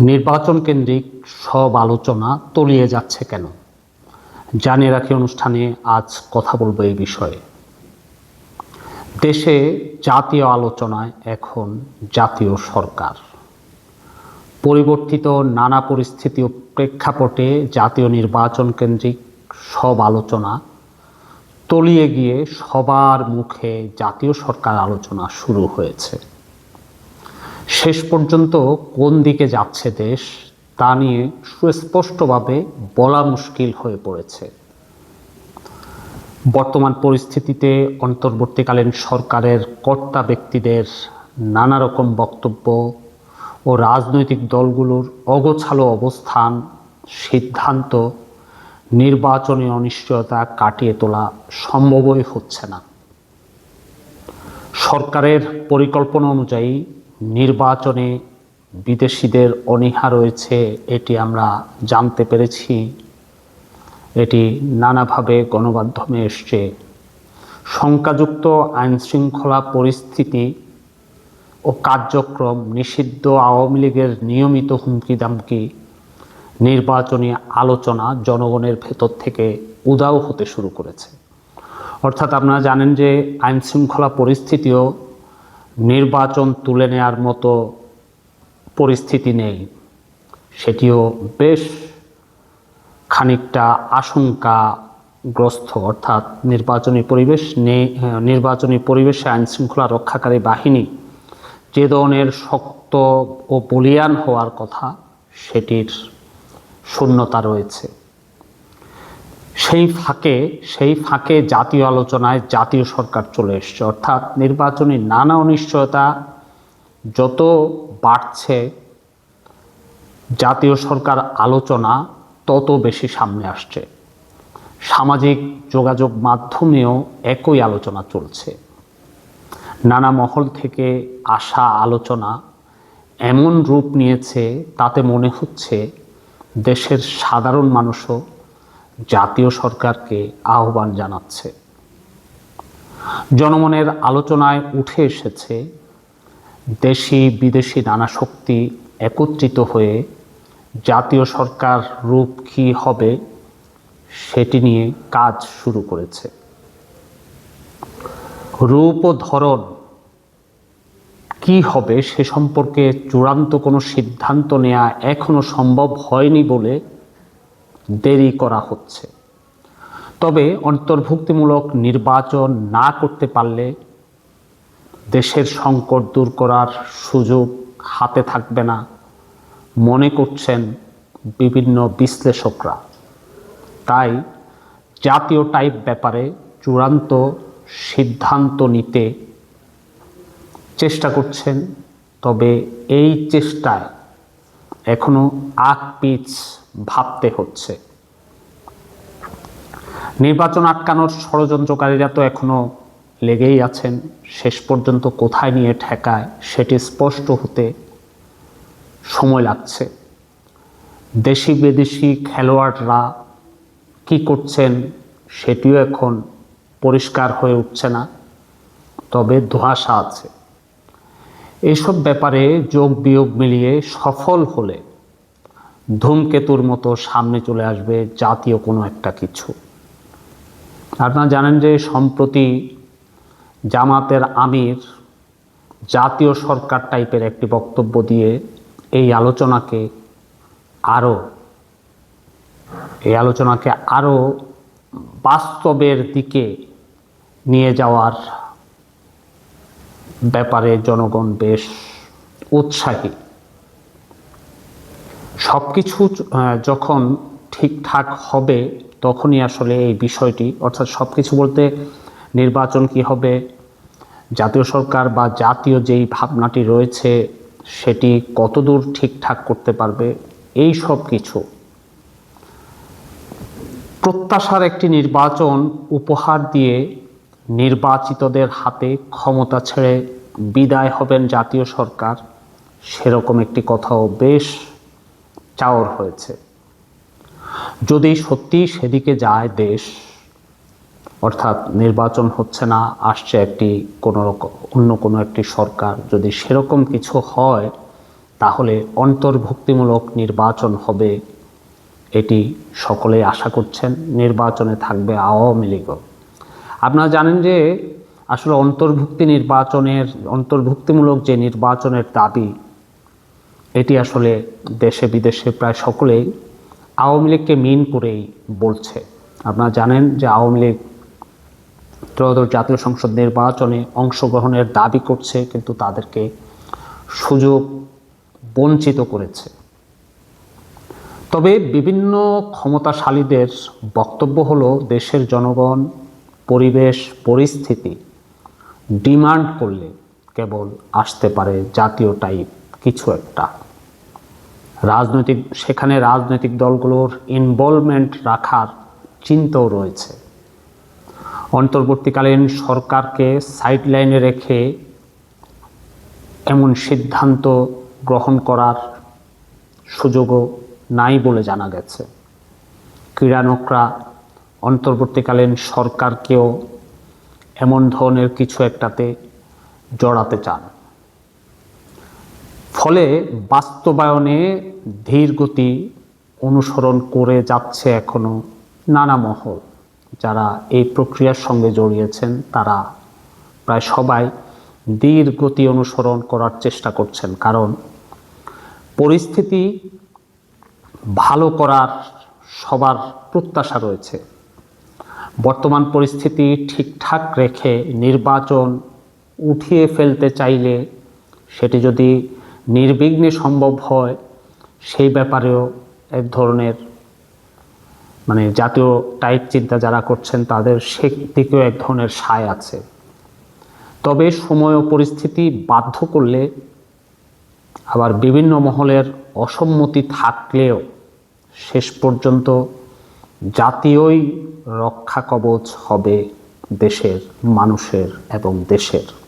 নির্বাচন কেন্দ্রিক সব আলোচনা তলিয়ে যাচ্ছে কেন? জানিয়ে রাখি অনুষ্ঠানে আজ কথা বলব এই বিষয়ে। দেশে জাতীয় আলোচনায় এখন জাতীয় সরকার। পরিবর্তিত নানা পরিস্থিতি ও প্রেক্ষাপটে জাতীয় নির্বাচন কেন্দ্রিক সব আলোচনা তলিয়ে গিয়ে সবার মুখে জাতীয় সরকার আলোচনা শুরু হয়েছে। শেষ পর্যন্ত কোন দিকে যাচ্ছে দেশ, তা নিয়ে সুস্পষ্টভাবে বলা মুশকিল হয়ে পড়েছে। বর্তমান পরিস্থিতিতে অন্তর্বর্তীকালীন সরকারের কর্তা ব্যক্তিদের নানা রকম বক্তব্য ও রাজনৈতিক দলগুলোর অগোছালো অবস্থান, সিদ্ধান্ত, নির্বাচনী অনিশ্চয়তা কাটিয়ে তোলা সম্ভবই হচ্ছে না। সরকারের পরিকল্পনা অনুযায়ী নির্বাচনে বিদেশিদের অনীহা রয়েছে, এটি আমরা জানতে পেরেছি। এটি নানাভাবে গণমাধ্যমে এসছে। শঙ্কাযুক্ত আইনশৃঙ্খলা পরিস্থিতি ও কার্যক্রম নিষিদ্ধ আওয়ামী লীগের নিয়মিত হুমকি দামকি নির্বাচনী আলোচনা জনগণের ভেতর থেকে উদাও হতে শুরু করেছে। অর্থাৎ আপনারা জানেন যে আইনশৃঙ্খলা পরিস্থিতিও নির্বাচন তুলে নেওয়ার মতো পরিস্থিতি নেই। সেটিও বেশ খানিকটা আশঙ্কাগ্রস্ত, অর্থাৎ নির্বাচনী পরিবেশ নেই নির্বাচনী পরিবেশে আইনশৃঙ্খলা রক্ষাকারী বাহিনী যে ধরনের শক্ত ও বলিয়ান হওয়ার কথা, সেটির শূন্যতা রয়েছে। সেই ফাঁকে সেই ফাঁকে জাতীয় আলোচনায় জাতীয় সরকার চলে এসছে। অর্থাৎ নির্বাচনী নানা অনিশ্চয়তা যত বাড়ছে, জাতীয় সরকার আলোচনা তত বেশি সামনে আসছে। সামাজিক যোগাযোগ মাধ্যমেও একই আলোচনা চলছে। নানা মহল থেকে আসা আলোচনা এমন রূপ নিয়েছে, তাতে মনে হচ্ছে দেশের সাধারণ মানুষও জাতীয় সরকারকে আহ্বান জানাচ্ছে। জনমনের আলোচনায় উঠে এসেছে, দেশি বিদেশি নানা শক্তি একত্রিত হয়ে জাতীয় সরকার রূপ কী হবে সেটি নিয়ে কাজ শুরু করেছে। রূপ ও ধরন কি হবে সে সম্পর্কে চূড়ান্ত কোনো সিদ্ধান্ত নেওয়া এখনও সম্ভব হয়নি বলে দেরি করা হচ্ছে। তবে অন্তর্ভুক্তিমূলক নির্বাচন না করতে পারলে দেশের সংকট দূর করার সুযোগ হাতে থাকবে না, মনে করছেন বিভিন্ন বিশ্লেষকরা। তাই জাতীয় টাইপ ব্যাপারে চূড়ান্ত সিদ্ধান্ত নিতে চেষ্টা করছেন, তবে এই চেষ্টায় এখনও আগ পিচ ভাবতে হচ্ছে। নির্বাচন আটকানোর ষড়যন্ত্রকারীরা তো এখনও লেগেই আছেন। শেষ পর্যন্ত কোথায় নিয়ে ঠেকায় সেটি স্পষ্ট হতে সময় লাগছে। দেশি বিদেশি খেলোয়াড়রা কি করছেন সেটিও এখন পরিষ্কার হয়ে উঠছে না, তবে ধোঁয়াশা আছে। এইসব ব্যাপারে যোগ বিয়োগ মিলিয়ে সফল হলে ধূমকেতুর মতো সামনে চলে আসবে জাতীয় কোনো একটা কিছু। আপনারা জানেন যে সম্প্রতি জামাতের আমির জাতীয় সরকার টাইপের একটি বক্তব্য দিয়ে এই আলোচনাকে আরও এই আলোচনাকে আরও বাস্তবের দিকে নিয়ে যাওয়ার ব্যাপারে জনগণ বেশ উৎসাহী। সব কিছু যখন ঠিকঠাক হবে, তখনই আসলে এই বিষয়টি, অর্থাৎ সব কিছু বলতে নির্বাচন কি হবে, জাতীয় সরকার বা জাতীয় যেই ভাবনাটি রয়েছে, সেটি কতদূর ঠিকঠাক করতে পারবে, এই সব কিছু। প্রত্যাশার একটি নির্বাচন উপহার দিয়ে নির্বাচিতদের হাতে ক্ষমতা ছেড়ে বিদায় হবেন জাতীয় সরকার, সেরকম একটি কথাও বেশ চাওর হয়েছে। যদি সত্যি সেদিকে যায় দেশ, অর্থাৎ নির্বাচন হচ্ছে না, আসছে একটি কোনো রকম, অন্য কোনো একটি সরকার, যদি সেরকম কিছু হয়, তাহলে অন্তর্ভুক্তিমূলক নির্বাচন হবে, এটি সকলেই আশা করছেন, নির্বাচনে থাকবে আওয়ামী লীগও আপনারা জানেন যে আসলে অন্তর্ভুক্তি নির্বাচনের, অন্তর্ভুক্তিমূলক যে নির্বাচনের দাবি, এটি আসলে দেশে বিদেশে প্রায় সকলেই আওয়ামী লীগকে মিন করেই বলছে। আপনারা জানেন যে আওয়ামী লীগ ত্রয়োদশ জাতীয় সংসদ নির্বাচনে অংশগ্রহণের দাবি করছে, কিন্তু তাদেরকে সুযোগ বঞ্চিত করেছে। তবে বিভিন্ন ক্ষমতাশালীদের বক্তব্য হলো, দেশের জনগণ পরিবেশ, পরিস্থিতি ডিমান্ড করলে কেবল আসতে পারে জাতীয় টাইপ কিছু একটা। রাজনৈতিক, সেখানে রাজনৈতিক দলগুলোর ইনভলভমেন্ট রাখার চিন্তাও রয়েছে। অন্তর্বর্তীকালীন সরকারকে সাইডলাইনে রেখে এমন সিদ্ধান্ত গ্রহণ করার সুযোগও নাই বলে জানা গেছে। ক্রীড়ানকরা অন্তর্বর্তীকালীন সরকারকেও এমন ধরনের কিছু একটাতে জড়াতে চান। ফলে বাস্তবায়নে ধীর গতি অনুসরণ করে যাচ্ছে এখনও নানা মহল। যারা এই প্রক্রিয়ার সঙ্গে জড়িয়েছেন, তারা প্রায় সবাই ধীর গতি অনুসরণ করার চেষ্টা করছেন। কারণ পরিস্থিতি ভালো করার সবার প্রত্যাশা রয়েছে। বর্তমান পরিস্থিতি ঠিকঠাক রেখে নির্বাচন উঠিয়ে ফেলতে চাইলে সেটি যদি নির্বিঘ্নে সম্ভব হয়, সেই ব্যাপারেও এক ধরনের মানে জাতীয় টাইপ চিন্তা যারা করছেন তাদের সে দিকেও এক ধরনের সায় আছে। তবে সময় ও পরিস্থিতি বাধ্য করলে আবার বিভিন্ন মহলের অসম্মতি থাকলেও শেষ পর্যন্ত জাতীয়ই রক্ষা কবচ হবে দেশের, মানুষের এবং দেশের।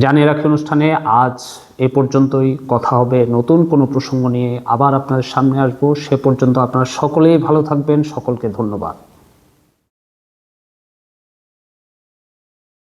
জানিয়ে রাখি অনুষ্ঠানে আজ এ পর্যন্তই কথা হবে। নতুন কোনো প্রসঙ্গ নিয়ে আবার আপনাদের সামনে আসব। সে পর্যন্ত আপনারা সকলেই ভালো থাকবেন। সকলকে ধন্যবাদ।